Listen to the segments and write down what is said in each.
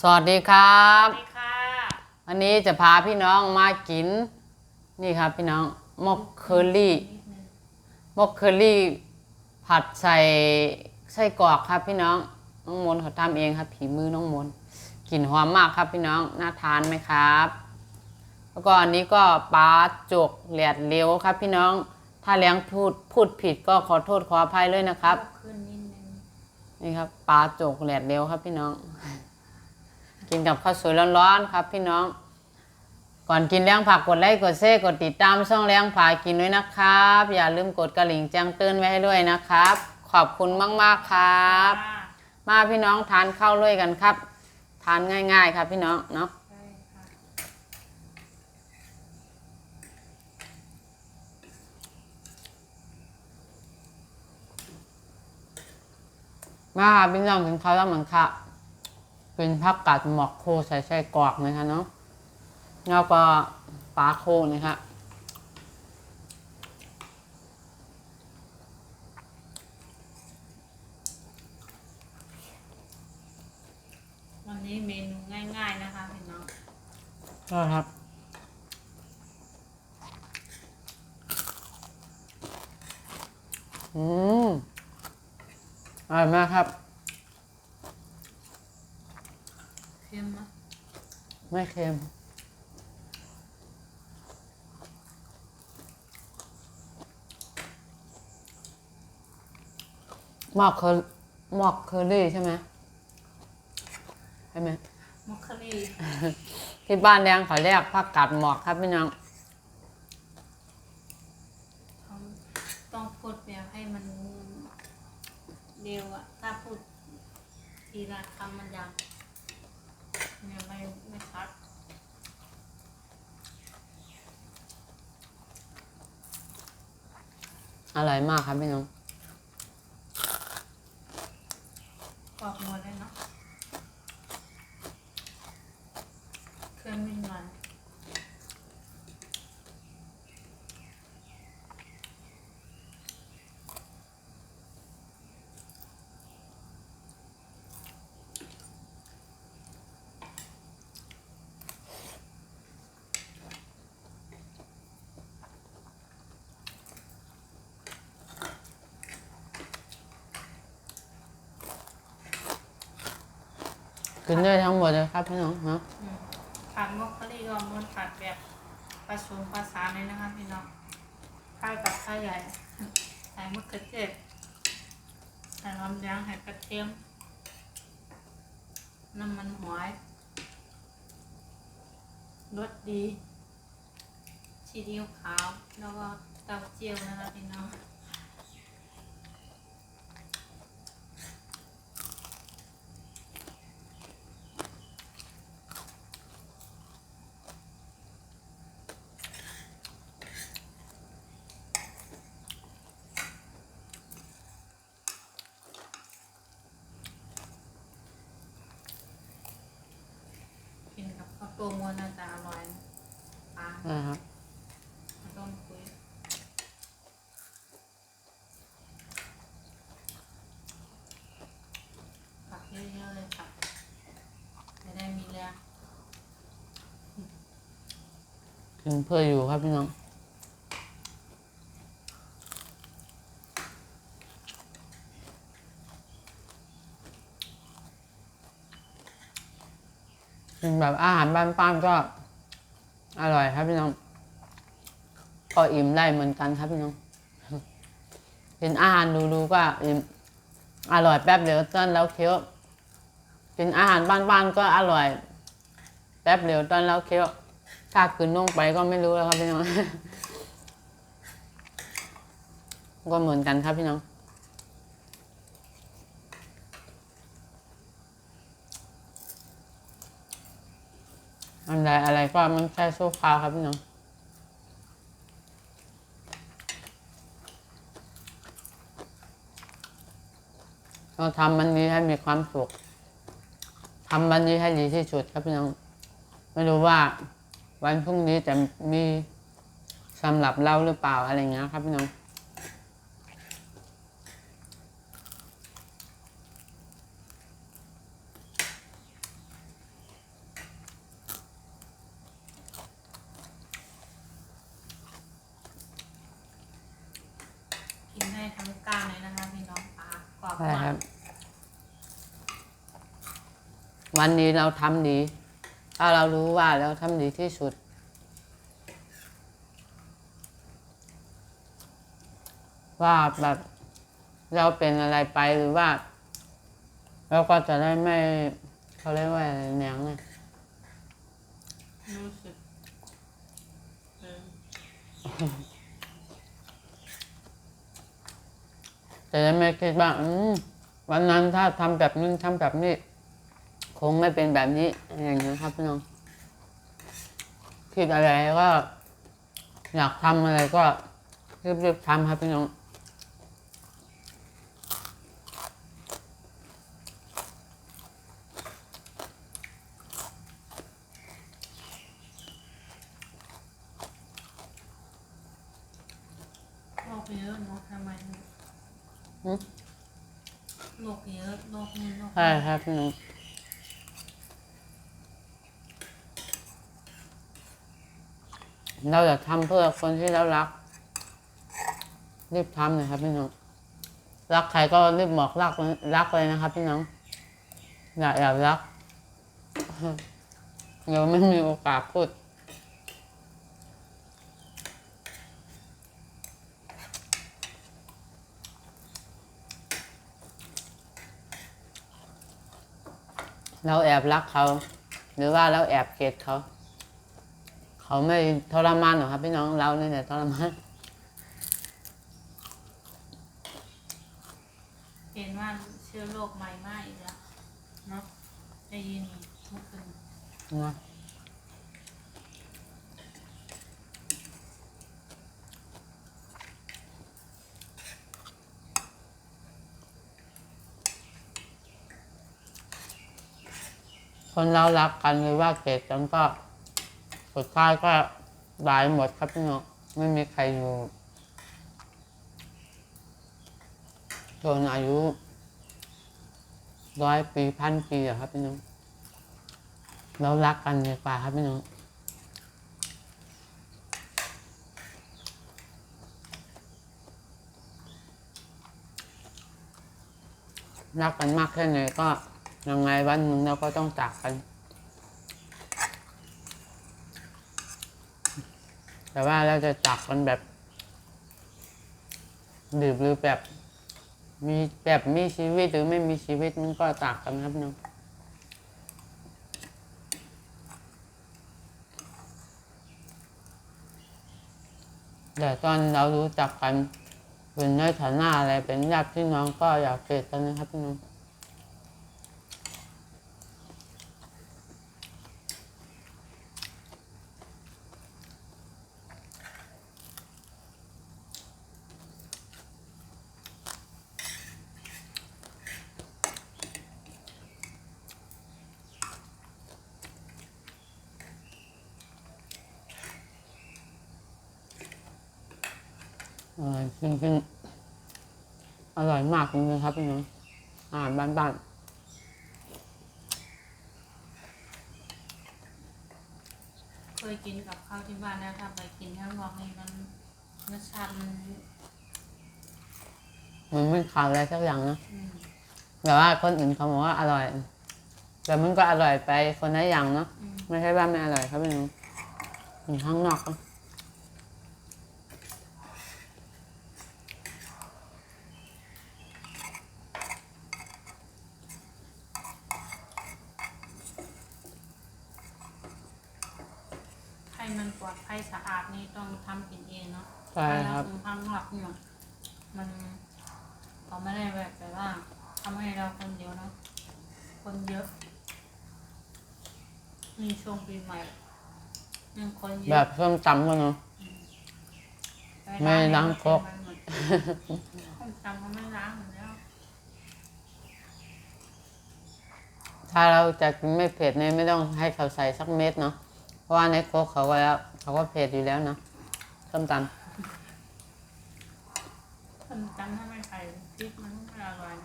สวัสดีครับ สวัสดีค่ะ วันนี้จะพาพี่น้องมากิน นี่ครับพี่น้องมกเคอรี่มกเคอรี่ ผัดใส่ไส้กรอกครับพี่น้องน้องมนต์เขาทำเองครับผีมือน้องมนต์กลิ่นหอมมากครับพี่น้องน่าทานไหมครับ แล้วก็อันนี้ก็ปลาจกแหลดเลี้ยวครับ พี่น้องถ้าเลี้ยงพูดพูดผิดก็ขอโทษขออภัยเลยนะครับ ขึ้นนิดนึงนี่ครับปลาจกแหลดเร็วครับพี่น้อง กินกับข้าวสวยร้อนๆครับพี่น้อง ก่อนกินเลี้ยงผักกดไลค์กดแชร์กดติดตามช่องเลี้ยงผากินด้วยนะครับ อย่าลืมกดกระดิ่งแจ้งเตือนไว้ให้ด้วยนะครับ ขอบคุณมากๆครับค่ะมาพี่น้องทานข้าวด้วยกันครับ ทานง่าย ๆ ครับพี่น้องเนาะใช่ค่ะมาครับพี่น้องกินข้าวแล้วเหมือนค่ะ เป็นผักกาดหมอกโคใส่ไส้กรอกนะคะเนาะแล้วก็ปลาโคนะคะวันนี้เมนูง่าย ๆ นะคะพี่น้องก็ครับอืมอร่อยมากครับ เค็มไหม ไม่เค็มหมอกเคอหมอกเคอรี่ใช่ไหมใช่ไหมมอคคารีที่บ้านแดงเขาเรียกผักกาดหมอกครับพี่น้อง เขาต้องพูดแบบให้มันเร็วอะถ้าพูดทีละคำมันยังเนี่ยไม่ไม่ชัดอร่อยมากครับพี่น้อง กรอบมดเลยเนาะเค็มนิดหน่อย กินได้ทั้งหมดเลยครับพี่น้องเนาะผัดมอคคารีก็มันผัดแบบผสมผสานเลยนะคะพี่น้องข้าวกับข้าวใหญ่ใส่มะเขือเทศใส่หอมแดงใส่กระเทียมน้ำมันหอยรสดีชีดิวขาว แล้วก็เต้าเจี้ยวนะคะพี่น้อง กิ นกับข้าวต้มมันน่าจะอร่อยนะปลานะครับข้าวต้มคุยผักเยอะๆเลยค่ะจะได้มีแรง กินเพื่ออยู่ครับพี่น้อง กินแบบอาหารบ้านๆก็ อร่อยครับพี่น้องก็อิ่มได้เหมือนกันครับพี่น้องกินอาหารดูๆก็อิ่มอร่อยแป๊บเดียวตอนแล้วเคี้ยวกินอาหารบ้านๆก็อร่อย แป๊บเดียวตอนแล้วเคี้ยวถ้าคืนน่งไปก็ไม่รู้แล้วครับพี่น้องก็เหมือนกันครับพี่น้อง อันใดอะไรก็มันใช่สู้ฟ้าครับพี่น้องเราทำมันนี้ให้มีความสุขทำมันนี้ให้ดีที่สุดครับพี่น้อง ไม่รู้ว่าวันพรุ่งนี้จะมีสำหรับเราหรือเปล่าอะไรเงี้ยครับพี่น้อง ใช่ครับ วันนี้เราทำดี ถ้าเรารู้ว่าเราทำดีที่สุด ว่าแบบเราเป็นอะไรไปหรือว่า เราก็จะได้ไม่เขาเรียกว่าอะไรแนงเนี่ยรู้สึกเออ จะได้ไม่คิดว่าวันนั้นถ้าทำแบบนี้ทำแบบนี้ คงไม่เป็นแบบนี้อย่างนี้ครับพี่น้องคิดอะไรก็ อยากทำอะไรก็รีบๆทำครับพี่น้อง โรคเยอะเนาะทำไม หืม โรคเย อะโรคนี้โรคใช่ครับพี่น้องเราจะทำเพื่อคนที่เรารัก รีบทำเลยครับพี่น้องรักใครก็รีบบอกรักรักเลยนะครับ พี่น้องอย่าอย่ารักเดี๋ยวไม่มีโอกาสพูด เราแอบรักเขา หรือว่าเราแอบเกลียดเขา เขาไม่ทรมานหรอกครับพี่น้องเราเนี่ยแหละทรมานเห็นว่าเชื้อโรคใหม่มากอีกแล้วเนาะได้ยินเมื่อคืนนะ คนเรารักกันหรือว่าเกลียดกันก็สุดท้ายก็ตายหมดครับพี่น้องไม่มีใครอยู่จนอายุร้อยปีพันปีอะครับพี่น้องเรารักกันดีกว่าครับพี่น้องรักกันมากแค่ไหนก็ ยังไงวันหนึ่งเราก็ต้องจากกัน แต่ว่าเราจะจากกันแบบ ดื่มหรือแบบ มีแบบมีชีวิตหรือไม่มีชีวิตมันก็จากกันครับน้องแต่ตอนเรารู้จักกันเป็นในฐานะอะไรเป็นญาติพี่น้องก็อยากเกลียดกันนะครับพี่น้อง อร่อยจริงๆอร่อยมากจริงๆครับพี่น้องอาหารบ้านเคยกินกับข้าวที่บ้านแล้วถ้าไปกินข้างนอกนี่มันรสชาติมันๆมันไม่ขาดอะไรสักอย่างนะอืมแต่ว่าคนอื่นเขาบอกว่าอร่อย แต่มันก็อร่อยไปคนละอย่างเนาะ อืมไม่ใช่ว่าไม่อร่อยครับพี่น้องกินข้างนอกก็ ให้มันปลอดภัยสะอาดนี่ต้องทำกินเองเนาะใช่ครับถ้าเาซื้อข้างนอกเนี่ยมันเขาไม่ได้แบบแต่ว่าทำให้เราคนเดียวเนาะคนเยอะมีช่วงปีใหม่ยังคนเยอะแบบส้มตำก็เนาะปไม่ล้างครกมันหมดส้มตำเขาไม่ล้างอยู่แล้วถ้าเราจะกินไม่เผ็ดเนี่ยไม่ต้องให้เขาใส่สักเม็ดเนาะ เพราะว่าในโคกเขาก็แล้วเขาก็เผ็ดอยู่แล้วเนาะส้มตำส้มตำถ้าไมใส่พริกนไม่อร่อน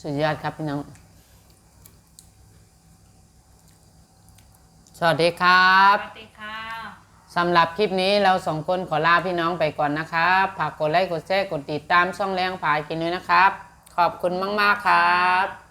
สุดยอดครับพี่น้อง สวัสดีครับ สวัสดีครับ สำหรับคลิปนี้เราสองคนขอลาพี่น้องไปก่อนนะครับฝากกดไลค์กดแชร์กดติดตามช่องแรงผายกินด้วยนะครับ ขอบคุณมาก ๆ ครับ